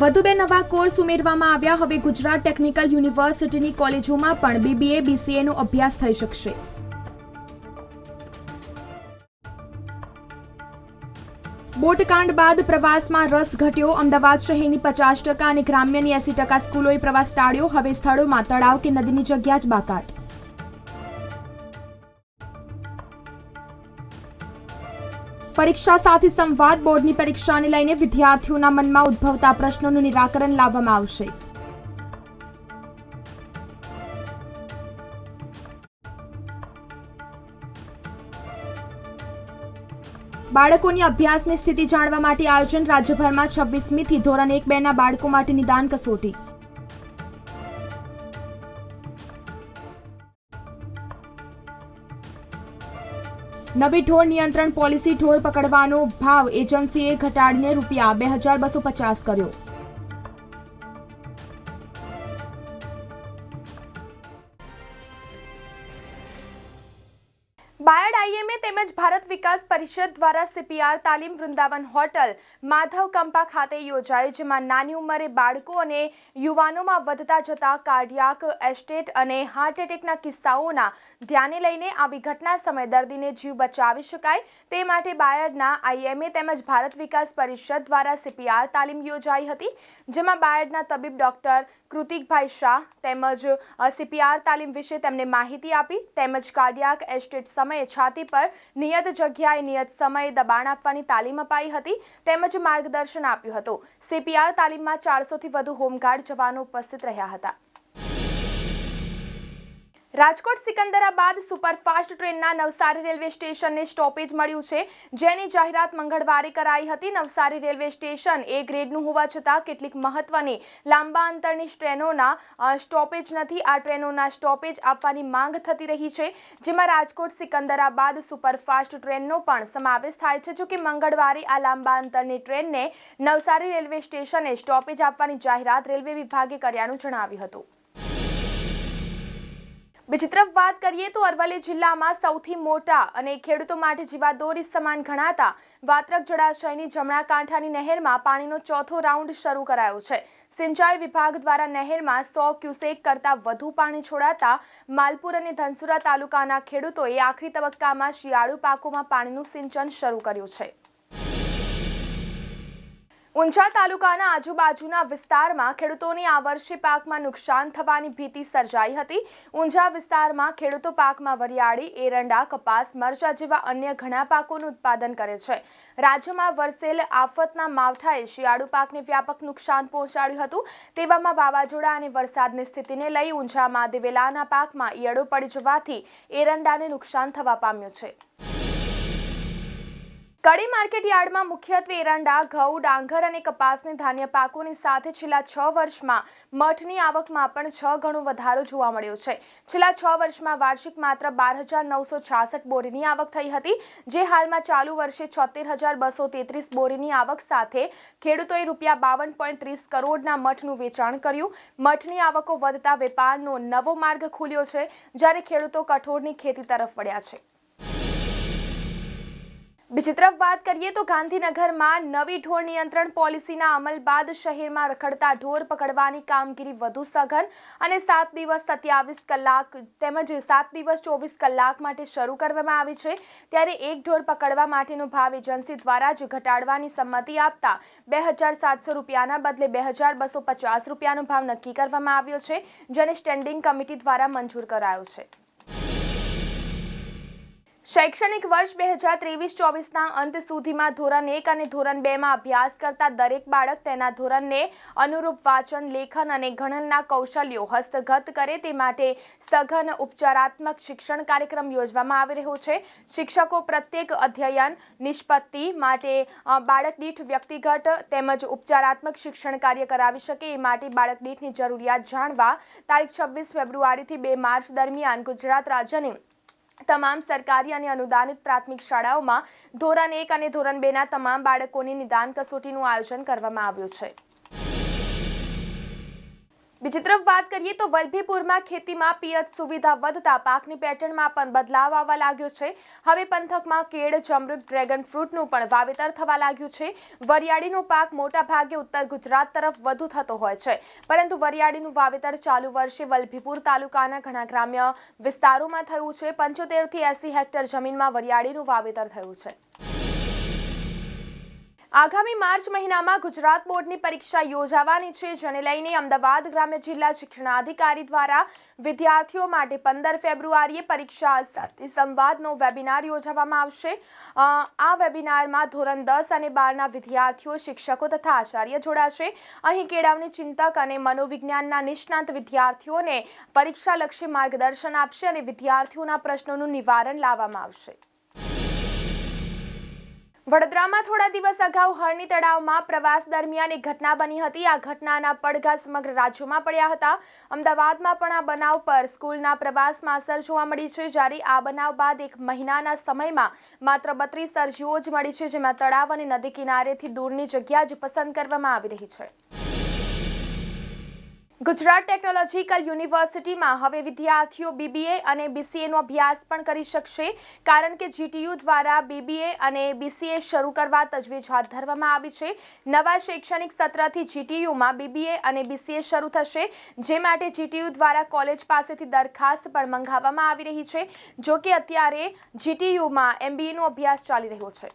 વધુ બે નવા કોર્સ ઉમેરવામાં આવ્યા. હવે ગુજરાત ટેકનિકલ યુનિવર્સિટીની કોલેજોમાં પણ બીબીએ બીસીએનો અભ્યાસ થઈ શકશે. બોટકાંડ બાદ પ્રવાસમાં રસ ઘટ્યો. અમદાવાદ શહેરની પચાસ ટકા અને ગ્રામ્યની એસી ટકા સ્કૂલોએ પ્રવાસ ટાળ્યો. હવે સ્થળોમાં તળાવ કે નદીની જગ્યા જ બાકાત. પરીક્ષા સાથે સંવાદ બોર્ડની પરીક્ષાને લઈને વિદ્યાર્થીઓના મનમાં ઉદ્ભવતા પ્રશ્નોનું નિરાકરણ લાવવામાં આવશે. બાળકોની અભ્યાસની સ્થિતિ જાણવા માટે આયોજન રાજ્યભરમાં છવ્વીસમીથી ધોરણ એક બેના બાળકો માટે નિદાન કસોટી. નવી ઢોર નિયંત્રણ પોલિસી ઢોર પકડવાનો ભાવ એજન્સીએ ઘટાડીને રૂપિયા બે હજાર બસો પચાસ કર્યો. તેમજ ભારત વિકાસ પરિષદ દ્વારા સીપીઆર તાલીમ વૃંદાવન હોટલ, માધવ કંપા ખાતે યોજાઈ જેમાં નાની ઉંમરે બાળકો અને યુવાનોમાં વધતા જતા કાર્ડિયાક, એસ્ટેટ અને હાર્ટ એટેકના કિસ્સાઓના ધ્યાને લઈને આવી ઘટના સમયે દર્દીને જીવ બચાવી શકાય. તે માટે બાયડના આઈએમએ તેમજ ભારત વિકાસ પરિષદ દ્વારા સીપીઆર તાલીમ યોજાઈ હતી, જેમાં બાયડના તબીબ ડોક્ટર કૃતિકભાઈ શાહ તેમજ સીપીઆર તાલીમ વિશે તેમને માહિતી આપી. તેમજ કાર્ડિયાક એસ્ટેટ સમયે છાતી પર નિયત જગ્યાએ નિયત સમયે દબાણ આપવાની તાલીમ અપાઈ હતી તેમજ માર્ગદર્શન આપ્યું હતું. સીપીઆર તાલીમમાં ચારસોથી વધુ હોમગાર્ડ જવાનો ઉપસ્થિત રહ્યા હતા. રાજકોટ સિકંદરાબાદ સુપરફાસ્ટ ટ્રેનના નવસારી રેલવે સ્ટેશનને સ્ટોપેજ મળ્યું છે, જેની જાહેરાત મંગળવારે કરાઈ હતી. નવસારી રેલવે સ્ટેશન એ ગ્રેડનું હોવા છતાં કેટલીક મહત્વની લાંબા અંતરની ટ્રેનોના સ્ટોપેજ નથી. આ ટ્રેનોના સ્ટોપેજ આપવાની માંગ થતી રહી છે, જેમાં રાજકોટ સિકંદરાબાદ સુપરફાસ્ટ ટ્રેનનો પણ સમાવેશ થાય છે. જોકે મંગળવારે આ લાંબા અંતરની ટ્રેનને નવસારી રેલવે સ્ટેશને સ્ટોપેજ આપવાની જાહેરાત રેલવે વિભાગે કર્યાનું જણાવ્યું હતું. બીજી તરફ વાત કરીએ તો અરવલ્લી જિલ્લામાં સૌથી મોટા અને ખેડૂતો માટે જીવાદોરી સમાન ગણાતા વાત્રક જળાશયની જમણા કાંઠાની નહેરમાં પાણીનો ચોથો રાઉન્ડ શરૂ કરાયો છે. સિંચાઈ વિભાગ દ્વારા નહેરમાં સો ક્યુસેક કરતાં વધુ પાણી છોડાતા માલપુર અને ધનસુરા તાલુકાના ખેડૂતોએ આખરી તબક્કામાં શિયાળુ પાકોમાં પાણીનું સિંચન શરૂ કર્યું છે. ઊંઝા તાલુકાના આજુબાજુના વિસ્તારમાં ખેડૂતોની આ વર્ષે પાકમાં નુકસાન થવાની ભીતિ સર્જાઈ હતી. ઊંઝા વિસ્તારમાં ખેડૂતો પાકમાં વરિયાળી, એરંડા, કપાસ, મરચા જેવા અન્ય ઘણા પાકોનું ઉત્પાદન કરે છે. રાજ્યમાં વરસેલ આફતના માવઠાએ શિયાળુ પાકને વ્યાપક નુકસાન પહોંચાડ્યું હતું. તેવામાં વાવાઝોડા અને વરસાદની સ્થિતિને લઈ ઊંઝામાં દિવેલાના પાકમાં ઈયળો પડી જવાથી એરંડાને નુકસાન થવા પામ્યું છે. કડી માર્કેટ યાર્ડમાં મુખ્યત્વે એરંડા, ઘઉં, ડાંગર અને કપાસની ધાન્ય પાકોની સાથે છેલ્લા છ વર્ષમાં મઠની આવકમાં પણ છ ગણો વધારો જોવા મળ્યો છે. છેલ્લા છ વર્ષમાં વાર્ષિક માત્ર બાર હજાર નવસો છાસઠ બોરીની આવક થઈ હતી, જે હાલમાં ચાલુ વર્ષે છોતેર હજાર બસો તેત્રીસ બોરીની આવક સાથે ખેડૂતોએ રૂપિયા બાવન પોઈન્ટ ત્રીસ કરોડના મઠનું વેચાણ કર્યું. મઠની આવકો વધતા વેપારનો નવો માર્ગ ખુલ્યો છે, જ્યારે ખેડૂતો કઠોળની ખેતી તરફ વળ્યા છે. બીજી તરફ વાત કરીએ તો ગાંધીનગરમાં નવી ઢોર નિયંત્રણ પોલિસીના અમલ બાદ શહેરમાં રખડતા ઢોર પકડવાની કામગીરી વધુ સઘન અને સાત દિવસ સત્યાવીસ કલાક તેમજ સાત દિવસ ચોવીસ કલાક માટે શરૂ કરવામાં આવી છે. ત્યારે એક ઢોર પકડવા માટેનો ભાવ એજન્સી દ્વારા જ ઘટાડવાની સંમતિ આપતા બે હજાર સાતસો રૂપિયાના બદલે બે હજાર બસો પચાસ રૂપિયાનો ભાવ નક્કી કરવામાં આવ્યો છે, જેને સ્ટેન્ડિંગ કમિટી દ્વારા મંજૂર કરાયો છે. શૈક્ષણિક વર્ષ બે હજાર ત્રેવીસ ચોવીસના અંત સુધીમાં ધોરણ એક અને ધોરણ બેમાં અભ્યાસ કરતા દરેક બાળક તેના ધોરણને અનુરૂપ વાંચન, લેખન અને ગણનના કૌશલ્યો હસ્તગત કરે તે માટે સઘન ઉપચારાત્મક શિક્ષણ કાર્યક્રમ યોજવામાં આવી રહ્યો છે. શિક્ષકો પ્રત્યેક અધ્યયન નિષ્પત્તિ માટે બાળક દીઠ વ્યક્તિગત તેમજ ઉપચારાત્મક શિક્ષણ કાર્ય કરાવી શકે એ માટે બાળક દીઠની જરૂરિયાત જાણવા તારીખ છવ્વીસ ફેબ્રુઆરીથી બે માર્ચ દરમિયાન ગુજરાત રાજ્યની તમામ સરકારી અને અનુદાનિત પ્રાથમિક શાળાઓમાં ધોરણ એક અને ધોરણ બેના તમામ બાળકોની નિદાન કસોટીનું આયોજન કરવામાં આવ્યું છે. બીજી તરફ વાત કરીએ તો વલભીપુરમાં ખેતીમાં પિયત સુવિધા વધતા પાકની પેટર્નમાં પણ બદલાવ આવવા લાગ્યો છે. હવે પંથકમાં કેળ જમૃત ડ્રેગન ફ્રૂટનું પણ વાવેતર થવા લાગ્યું છે. વરિયાળીનો પાક મોટા ભાગે ઉત્તર ગુજરાત તરફ વધુ થતો હોય છે. પરંતુ વરિયાળીનું વાવેતર ચાલુ વર્ષે વલભીપુર તાલુકાના ઘણા ગ્રામ્ય વિસ્તારોમાં થયું છે. પંચોતેરથી એસી હેક્ટર જમીનમાં વરિયાળીનું વાવેતર થયું છે. આગામી માર્ચ મહિનામાં ગુજરાત બોર્ડની પરીક્ષા યોજાવાની છે, જેને લઈને અમદાવાદ ગ્રામ્ય જિલ્લા શિક્ષણાધિકારી દ્વારા વિદ્યાર્થીઓ માટે પંદર ફેબ્રુઆરીએ પરીક્ષા સાથે સંવાદનો વેબિનાર યોજવામાં આવશે. આ વેબિનારમાં ધોરણ દસ અને બારના વિદ્યાર્થીઓ, શિક્ષકો તથા આચાર્ય જોડાશે. અહીં કેળવણી ચિંતક અને મનોવિજ્ઞાનના નિષ્ણાંત વિદ્યાર્થીઓને પરીક્ષાલક્ષી માર્ગદર્શન આપશે અને વિદ્યાર્થીઓના પ્રશ્નોનું નિવારણ લાવવામાં આવશે. વડોદરામાં થોડા દિવસ અગાઉ હરણી તળાવમાં પ્રવાસ દરમિયાન એક ઘટના બની હતી. આ ઘટનાના પડઘા સમગ્ર રાજ્યમાં પડ્યા હતા. અમદાવાદમાં પણ આ બનાવ પર સ્કૂલના પ્રવાસમાં અસર જોવા મળી છે. જ્યારે આ બનાવ બાદ એક મહિનાના સમયમાં માત્ર બત્રીસ અરજીઓ જ મળી છે, જેમાં તળાવ અને નદી કિનારેથી દૂરની જગ્યા જ પસંદ કરવામાં આવી રહી છે. ગુજરાત ટેકનોલોજીકલ યુનિવર્સિટીમાં હવે વિદ્યાર્થીઓ બીબીએ અને બીસીએનો અભ્યાસ પણ કરી શકશે, કારણ કે જીટીયુ દ્વારા બીબીએ અને બીસીએ શરૂ કરવા તજવીજ હાથ ધરવામાં આવી છે. નવા શૈક્ષણિક સત્રથી જીટીયુમાં બીબીએ અને બીસીએ શરૂ થશે, જે માટે જીટીયુ દ્વારા કોલેજ પાસેથી દરખાસ્ત પણ મંગાવવામાં આવી રહી છે, જો કે અત્યારે જીટીયુમાં એમબીએનો અભ્યાસ ચાલી રહ્યો છે.